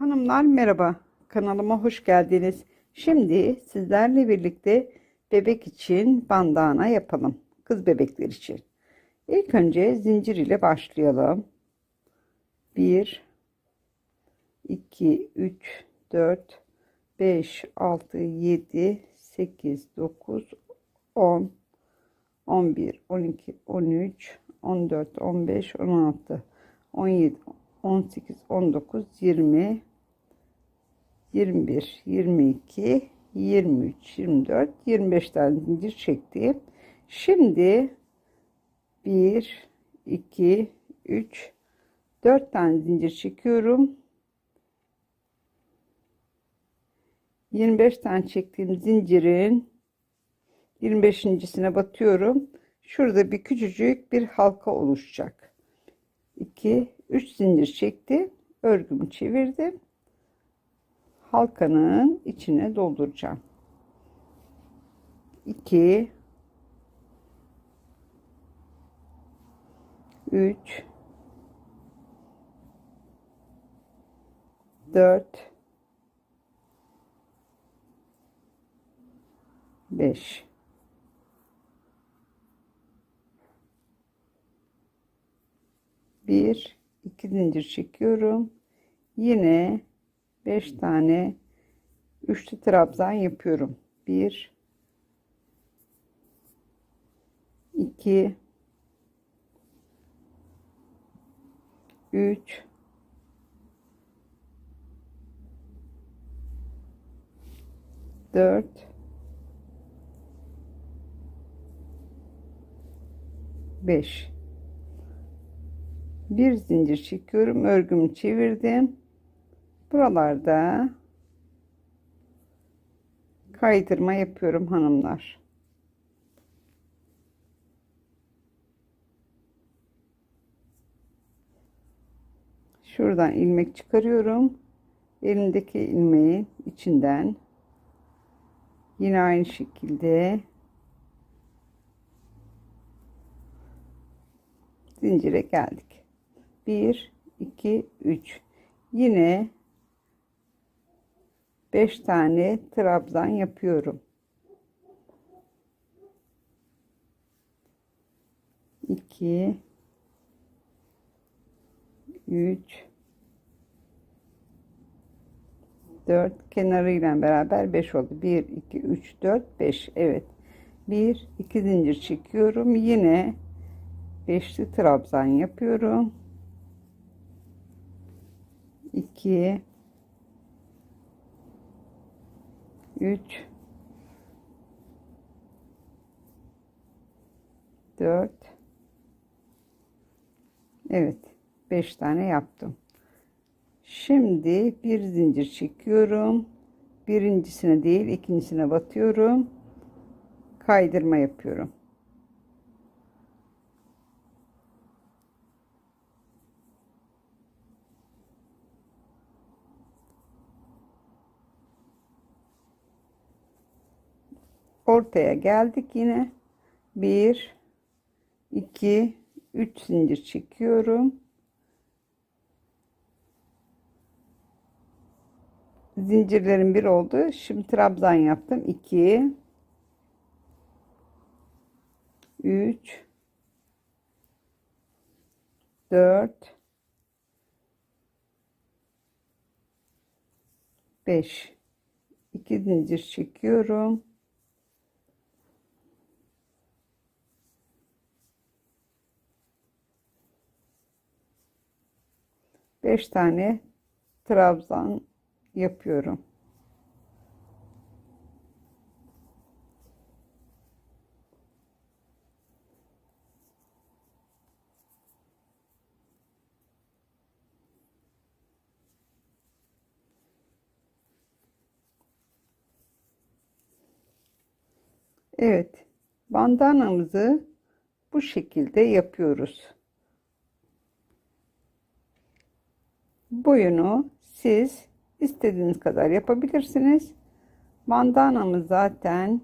Hanımlar merhaba. Kanalıma hoş geldiniz. Şimdi sizlerle birlikte bebek için bandana yapalım. Kız bebekler için. İlk önce zincir ile başlayalım. 1 2 3 4 5 6 7 8 9 10 11 12 13 14 15 16 17 18 19 20 21 22 23 24 25 tane zincir çektim. Şimdi 1 2 3 4 tane zincir çekiyorum. 25 tane çektiğim zincirin 25.sine batıyorum. Şurada bir küçücük bir halka oluşacak. 2 3 zincir çektim. Örgümü çevirdim. Halkanın içine dolduracağım. 2 3 4 5 bir iki zincir çekiyorum yine beş tane üçlü trabzan yapıyorum. Bir iki üç dört beş. Bir zincir çekiyorum örgümü çevirdim buralarda kaydırma yapıyorum hanımlar. Şuradan ilmek çıkarıyorum. Elimdeki ilmeğin içinden yine aynı şekilde zincire geldik. 1 2 3 yine 5 tane trabzan yapıyorum. 2 3 4 kenarıyla beraber 5 oldu. 1 2 3 4 5 evet. 1 2 zincir çekiyorum. Yine beşli trabzan yapıyorum. 2 3 4 Evet 5 tane yaptım. Şimdi bir zincir çekiyorum. Birincisine değil ikincisine batıyorum. Kaydırma yapıyorum ortaya geldik yine. 1 2 3 zincir çekiyorum. Zincirlerin bir oldu. Şimdi trabzan yaptım. 2 3 4 5 2 zincir çekiyorum Beş tane trabzan yapıyorum. Evet, bandanamızı bu şekilde yapıyoruz. boyunu siz istediğiniz kadar yapabilirsiniz. Bandanamız zaten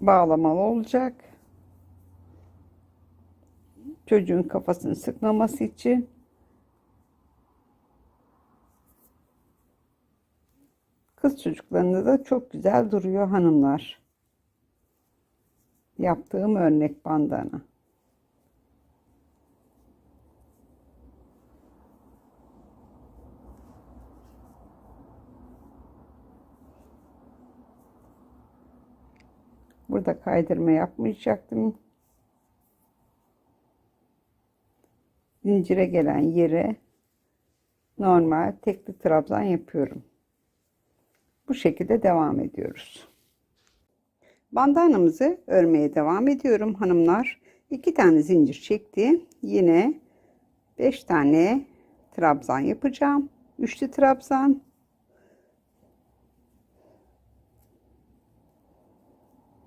bağlamalı olacak. Çocuğun kafasını sıkmaması için Kız çocuklarında da çok güzel duruyor hanımlar. Yaptığım örnek bandana. Burada kaydırma yapmayacaktım. Zincire gelen yere normal tekli trabzan yapıyorum. Bu şekilde devam ediyoruz. Bandanamızı örmeye devam ediyorum hanımlar. 2 tane zincir çektim. Yine 5 tane trabzan yapacağım. Üçlü trabzan.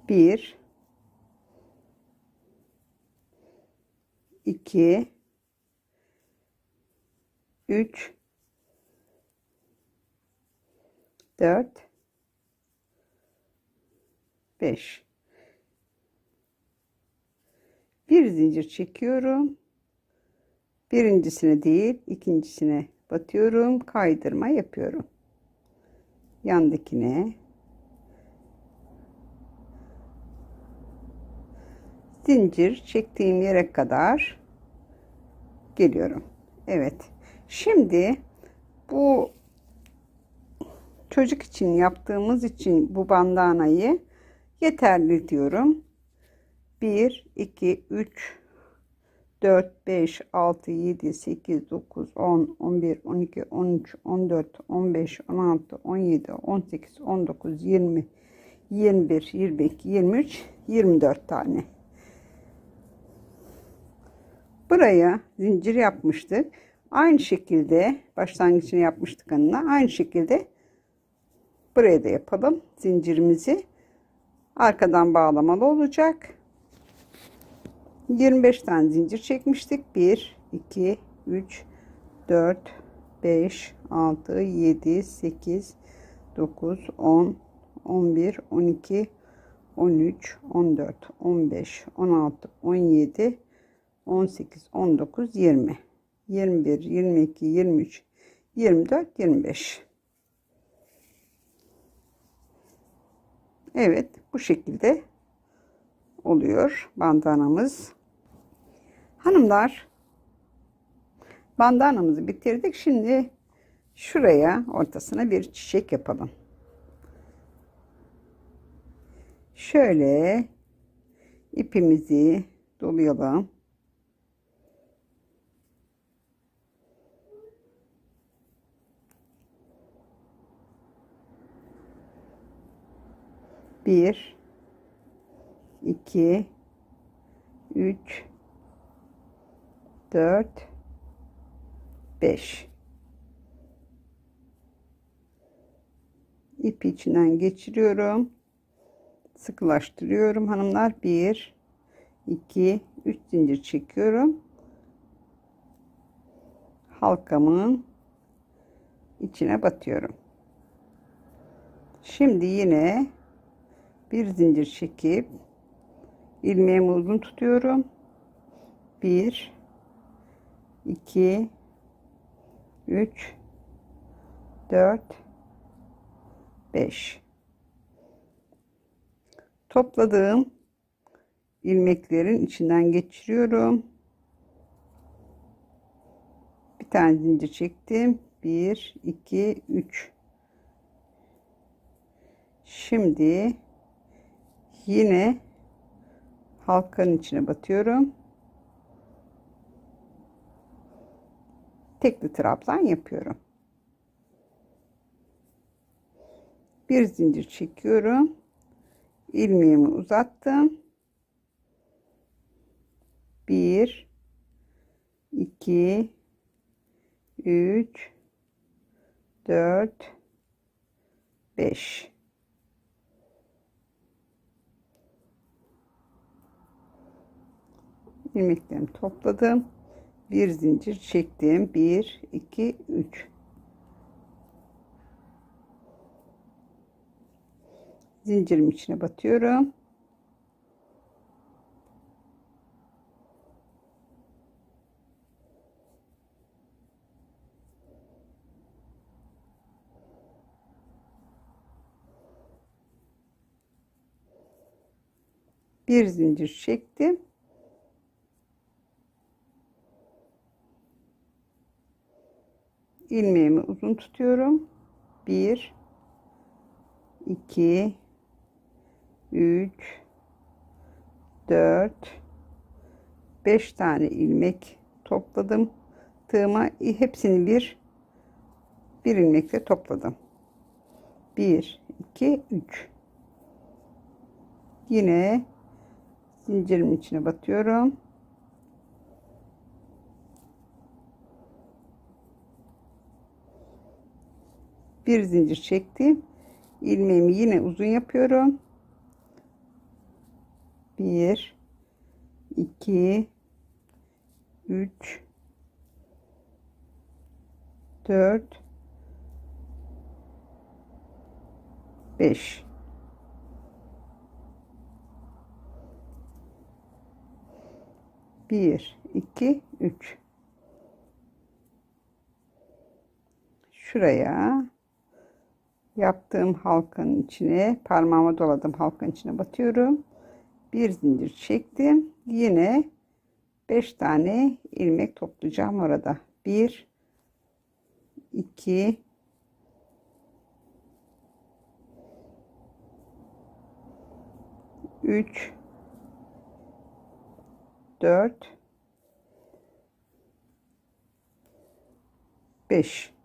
Bir, iki, üç, dört, beş. Bir zincir çekiyorum. Birincisine değil, ikincisine batıyorum, kaydırma yapıyorum. Yandakine zincir çektiğim yere kadar geliyorum. Evet. Şimdi bu çocuk için yaptığımız için bu bandanayı yeterli diyorum. 1 2 3 4 5 6 7 8 9 10 11 12 13 14 15 16 17 18 19 20 21 22 23 24 tane Buraya zincir yapmıştık. Aynı şekilde başlangıcını yapmıştık anına. Aynı şekilde buraya da yapalım zincirimizi. Arkadan bağlamalı olacak. 25 tane zincir çekmiştik. 1 2 3 4 5 6 7 8 9 10 11 12 13 14 15 16 17 18, 19, 20, 21, 22, 23, 24, 25. Evet bu şekilde oluyor bandanamız. Hanımlar bandanamızı bitirdik. Şimdi şuraya ortasına bir çiçek yapalım. Şöyle ipimizi dolayalım. Bir iki üç dört beş. İp içinden geçiriyorum. Sıkılaştırıyorum hanımlar. Bir iki üç zincir çekiyorum. Halkamın içine batıyorum. Şimdi yine bir zincir çekip ilmeğimi uzun tutuyorum. 1 2 3 4 5 topladığım ilmeklerin içinden geçiriyorum. Bir tane zincir çektim. 1 2 3 şimdi yine halkanın içine batıyorum. Tekli trabzan yapıyorum. Bir zincir çekiyorum. ilmeğimi uzattım. 1 2 3 4 5 ilmeklerimi topladım. Bir zincir çektim. 1 2 3 Zincirim içine batıyorum. bir zincir çektim ilmeğimi uzun tutuyorum. 1 2 3 4 5 tane ilmek topladım. Tığıma hepsini bir bir ilmekle topladım. 1 2 3 Yine zincirimin içine batıyorum. Bir zincir çektim. İlmeğimi yine uzun yapıyorum. 1 2 3 4 5 1 2 3 şuraya yaptığım halkanın içine parmağıma doladım halkanın içine batıyorum. Bir zincir çektim. Yine 5 tane ilmek toplayacağım orada. 1 2 3 4 5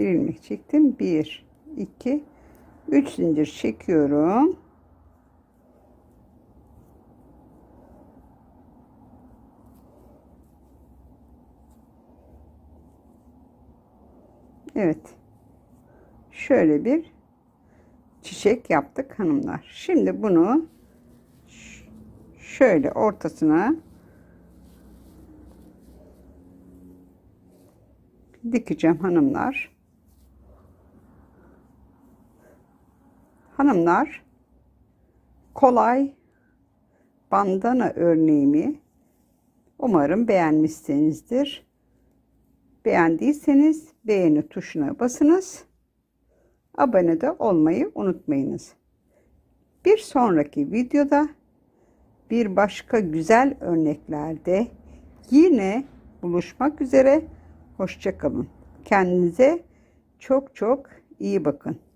bir ilmek çektim. 1 2 3 zincir çekiyorum. Evet. Şöyle bir çiçek yaptık hanımlar. Şimdi bunu şöyle ortasına dikeceğim hanımlar Hanımlar kolay bandana örneğimi umarım beğenmişsinizdir. Beğendiyseniz beğeni tuşuna basınız. Abone de olmayı unutmayınız. Bir sonraki videoda bir başka güzel örneklerde yine buluşmak üzere. Hoşçakalın. Kendinize çok çok iyi bakın.